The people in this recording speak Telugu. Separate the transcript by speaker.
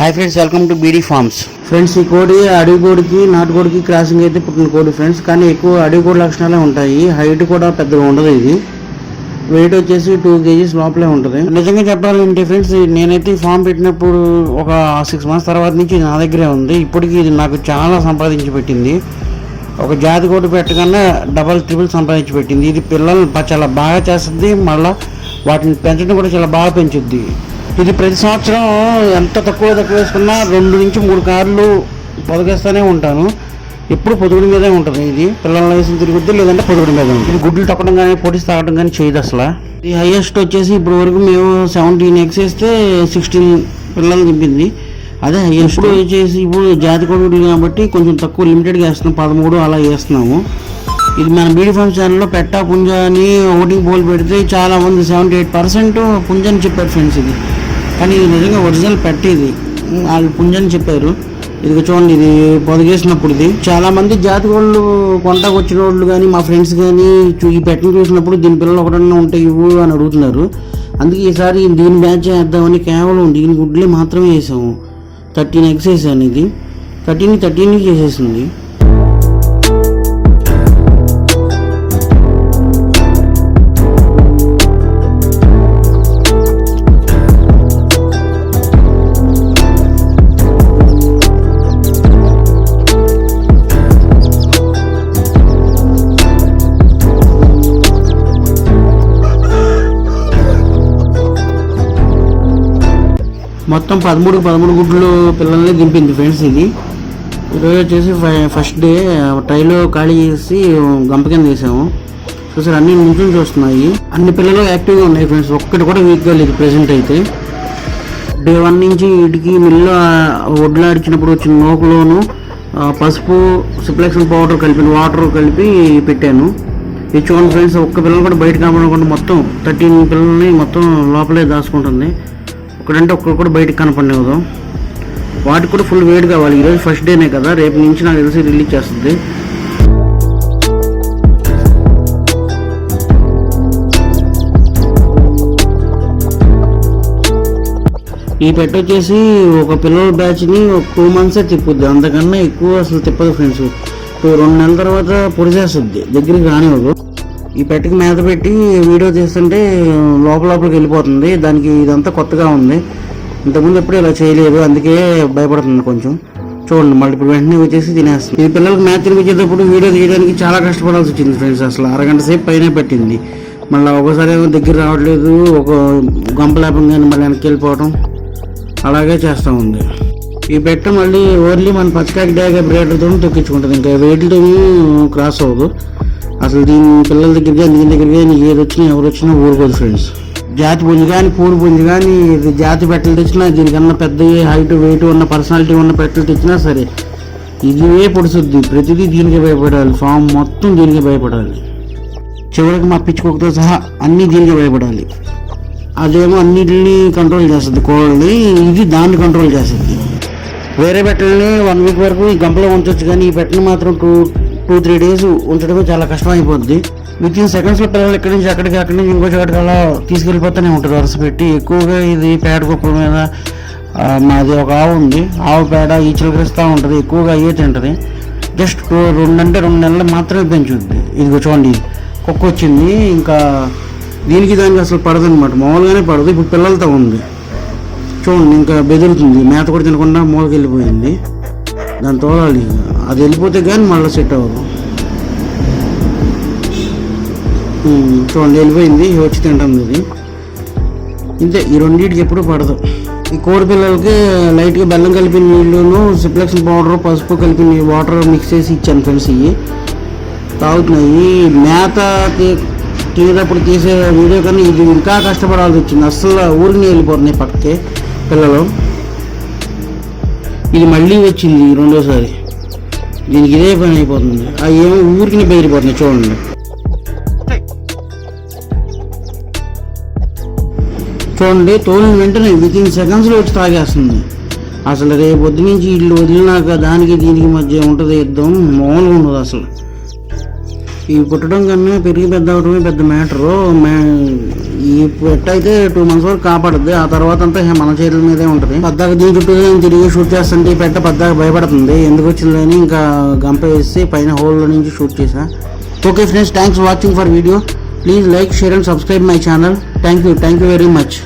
Speaker 1: Hi friends welcome to BD farms friends ఈ కోడి అడవి కోడికి నాటు కోడికి క్రాసింగ్ అయితే పుట్టిన కోడి ఫ్రెండ్స్ కానీ ఎక్కువ అడవి కోడి లక్షణాలే ఉంటాయి. హైట్ కూడా పెద్దగా ఉండదు ఇది. వెయిట్ వచ్చేసి టూ కేజీస్ లోపలే ఉంటుంది. నిజంగా చెప్పాలంటే ఫ్రెండ్స్ నేనైతే ఈ ఫామ్ పెట్టినప్పుడు ఒక సిక్స్ మంత్స్ తర్వాత నుంచి నా దగ్గరే ఉంది. ఇప్పటికి ఇది నాకు చాలా సంపాదించి పెట్టింది. ఒక జాతి కోడి పెట్టగానే డబల్ ట్రిపుల్ సంపాదించి పెట్టింది. ఇది పిల్లల్ని బా- చాలా బాగా చేస్తుంది. మళ్ళీ వాటిని పెంచడం కూడా చాలా బాగా పెంచుద్ది. ఇది ప్రతి సంవత్సరం ఎంత తక్కువ తక్కువ వేసుకున్నా రెండు నుంచి మూడు కార్లు పొదగేస్తూనే ఉంటాను. ఎప్పుడు పొదుగుడి మీదే ఉంటుంది ఇది. పిల్లల వేసిన తిరుగుద్ది లేదంటే పొదుగుడి మీద ఉంటుంది. ఇది గుడ్లు తొక్కడం కానీ పొడిసి తాగడం కానీ చేయదు అసలు. ఇది హైయెస్ట్ వచ్చేసి ఇప్పుడు వరకు మేము సెవెంటీన్ ఎగ్స్ వేస్తే సిక్స్టీన్ పిల్లలు దింపింది. అదే హైయెస్ట్ వచ్చేసి ఇప్పుడు జాతి కొడుకులు కాబట్టి కొంచెం తక్కువ లిమిటెడ్గా వేస్తున్నాం. పదమూడు అలా వేస్తున్నాము. ఇది మన బీడీ ఫార్మ్ ఛానల్లో పెట్టా పుంజ అని ఓటింగ్ పోల్ పెడితే చాలా మంది సెవెంటీ ఎయిట్ పర్సెంట్ పుంజ అని చెప్పారు ఫ్రెండ్స్ ఇది. కానీ ఇది నిజంగా ఒరిజినల్ పెట్టేది వాళ్ళు పుంజ అని చెప్పారు. ఇది చూడండి ఇది పొదిగేసినప్పుడు ఇది. చాలా మంది జాతి వాళ్ళు కొంటకు వచ్చిన వాళ్ళు కానీ మా ఫ్రెండ్స్ కానీ చూ- ఈ పెట్టను చూసినప్పుడు దీని పిల్లలు ఒకటన్నా ఉంటే ఇవ్వు అని అడుగుతున్నారు. అందుకే ఈసారి దీని బ్యాచ్ వేద్దామని కేవలం దీని గుడ్లే మాత్రమే వేసాము. థర్టీన్ ఎగ్స్ వేసాను ఇది. థర్టీన్ థర్టీన్ చేసేసింది మొత్తం పదమూడు పదమూడు గుడ్లు పిల్లల్ని దింపింది ఫ్రెండ్స్ ఇది. ఈరోజు వచ్చేసి ఫస్ట్ డే ట్రైలో ఖాళీ చేసి గంప కింద వేసాము. చూసారు అన్ని నుంచి చూస్తున్నాయి అన్ని పిల్లలు యాక్టివ్గా ఉన్నాయి ఫ్రెండ్స్. ఒక్కటి కూడా వీక్గా లేదు ప్రెసెంట్ అయితే. డే వన్ నుంచి వీటికి మిల్లు వడ్లు ఆడిచినప్పుడు వచ్చిన నోకులోను పసుపు సిప్లెక్సన్ పౌడర్ కలిపి వాటర్ కలిపి పెట్టాను. ఇది చూడండి ఫ్రెండ్స్ ఒక్క పిల్లలు కూడా బయట కనపడకుండా మొత్తం థర్టీన్ పిల్లల్ని మొత్తం లోపలే దాచుకుంటుంది. ఒకడంటే ఒక్కరు కూడా బయటకు కనపడలేదు వాటికి కూడా ఫుల్ వేడి కావాలి. ఈరోజు ఫస్ట్ డేనే కదా. రేపు నుంచి నాకు తెలిసి రిలీజ్ చేస్తుంది. ఈ పెట్ట వచ్చేసి ఒక పిల్లల బ్యాచ్ని ఒక టూ మంత్సే తిప్పుద్ది. అంతకన్నా ఎక్కువ అసలు తిప్పదు ఫ్రెండ్స్ రెండు నెలల తర్వాత పొడిచేస్తుంది దగ్గరికి రానివ్వదు. ఈ పెట్టకి మీద పెట్టి వీడియో తీస్తుంటే లోపల లోపలికి వెళ్ళిపోతుంది. దానికి ఇదంతా కొత్తగా ఉంది. ఇంతకుముందు ఎప్పుడు ఇలా చేయలేదు. అందుకే భయపడుతుంది కొంచెం. చూడండి మళ్ళీ ఇప్పుడు వెంటనే వచ్చేసి తినేస్తుంది. ఈ పిల్లలకు మ్యాచ్ తినిపించేటప్పుడు వీడియో తీయడానికి చాలా కష్టపడాల్సి వచ్చింది ఫ్రెండ్స్. అసలు అరగంట సేపు పైన పెట్టింది. మళ్ళీ ఒకసారి ఏమో దగ్గర రావట్లేదు. ఒక గంప కానీ మళ్ళీ వెనక్కి వెళ్ళిపోవడం అలాగే చేస్తూ ఉంది. ఈ పెట్ట మళ్ళీ ఓన్లీ మన పచ్చకాకి డ్యాగ్ బ్రేటర్తో తొక్కించుకుంటుంది. ఇంకా వెయిట్తో క్రాస్ అవ్వదు. అసలు దీని పిల్లల దగ్గర కానీ దీని దగ్గర కానీ ఏది వచ్చినా ఎవరు వచ్చినా ఊరుకోదు ఫ్రెండ్స్ జాతి పుంజు కానీ పూడి పుంజు కానీ ఇది జాతి పెట్టలు తెచ్చినా దీనికన్నా పెద్ద హైట్ వెయిట్ ఉన్న పర్సనాలిటీ ఉన్న పెట్టలు తెచ్చినా సరే ఇదివే పొడుచుద్ది ప్రతిదీ దీనికి భయపడాలి. ఫామ్ మొత్తం దీనికి భయపడాలి. చివరికి మా పిచ్చుకోకతో సహా అన్నీ దీనికి భయపడాలి. అదేమో అన్నిటిని కంట్రోల్ చేస్తుంది. కోళ్ళని ఇది దాన్ని కంట్రోల్ చేస్తుంది. వేరే పెట్టలని వన్ వీక్ వరకు ఈ గంపలో ఉంచవచ్చు కానీ ఈ పెట్టని మాత్రం టూ టూ త్రీ డేస్ ఉంచడమే చాలా కష్టం అయిపోద్ది విత్ ఇన్ సెకండ్స్లో పిల్లలు ఇక్కడి నుంచి అక్కడికి అక్కడి నుంచి ఇంకో చోటకి అలా తీసుకెళ్ళిపోతూనే ఉంటుంది వరుస పెట్టి. ఎక్కువగా ఇది పేడ కుప్పల మీద మాది ఒక ఆవు ఉంది. ఆవు పేడ ఈ చిలకరిస్తూ ఉంటుంది. ఎక్కువగా అయ్యే తింటుంది. జస్ట్ రెండు అంటే రెండు నెలలు మాత్రమే పెంచుద్ది. ఇదిగో చూడండి కుక్క వచ్చింది. ఇంకా దీనికి దానికి అసలు పడదు అనమాట మామూలుగానే పడదు. ఇప్పుడు పిల్లలతో ఉంది. చూడండి ఇంకా బెదురుతుంది. మేత కూడా తినకుండా మూలకెళ్ళిపోయింది. దాని తోలాలి. అది వెళ్ళిపోతే కానీ మళ్ళీ సెట్ అవ్వదు. చూడండి వెళ్ళిపోయింది. వచ్చి తింటుంది ఇది. ఇంతే ఈ రెండింటికి ఎప్పుడు పడదు. ఈ కోడి పిల్లలకి లైట్గా బెల్లం కలిపిన నీళ్ళును సిప్లెక్షన్ పౌడర్ పసుపు కలిపిన వాటర్ మిక్స్ చేసి ఇచ్చాను ఫ్రెండ్స్ ఇవి. తాగుతున్నాయి. మేత తీరేటప్పుడు తీసే వీడియో కానీ ఇది ఇంకా కష్టపడాల్సి వచ్చింది. అస్సలు ఊరికి వెళ్ళిపోతున్నాయి పక్కకి పిల్లలు. ఇది మళ్ళీ వచ్చింది రెండోసారి. దీనికి ఇదే పని అయిపోతుంది. అవి ఏమో ఊరికి బయలుపోతున్నాయి చూడండి. చూడండి తోలిన వెంటనే విత్ ఇన్ సెకండ్స్లో వచ్చి తాగేస్తుంది. అసలు రేపు పొద్దు నుంచి ఇల్లు వదిలినాక దానికి దీనికి మధ్య ఉంటుంది యుద్ధం? మామూలుగా ఉండదు అసలు. ఇవి పుట్టడం కన్నా పెరిగి పెద్ద అవడమే పెద్ద మ్యాటరు. మ్యా ఈ పెట్ట అయితే టూ మంత్స్ వరకు కాపాడుద్ది. ఆ తర్వాత అంతా మన చేతుల మీదే ఉంటుంది. పద్దాక దీని చుట్టూ నేను తిరిగి షూట్ చేస్తుంటే ఈ పెట్ట పద్దాక భయపడుతుంది. ఎందుకు వచ్చిందని ఇంకా గంప వేసి పైన హోల్లో నుంచి షూట్ చేసా okay friends thanks watching for video please like share and subscribe my channel thank you thank you very much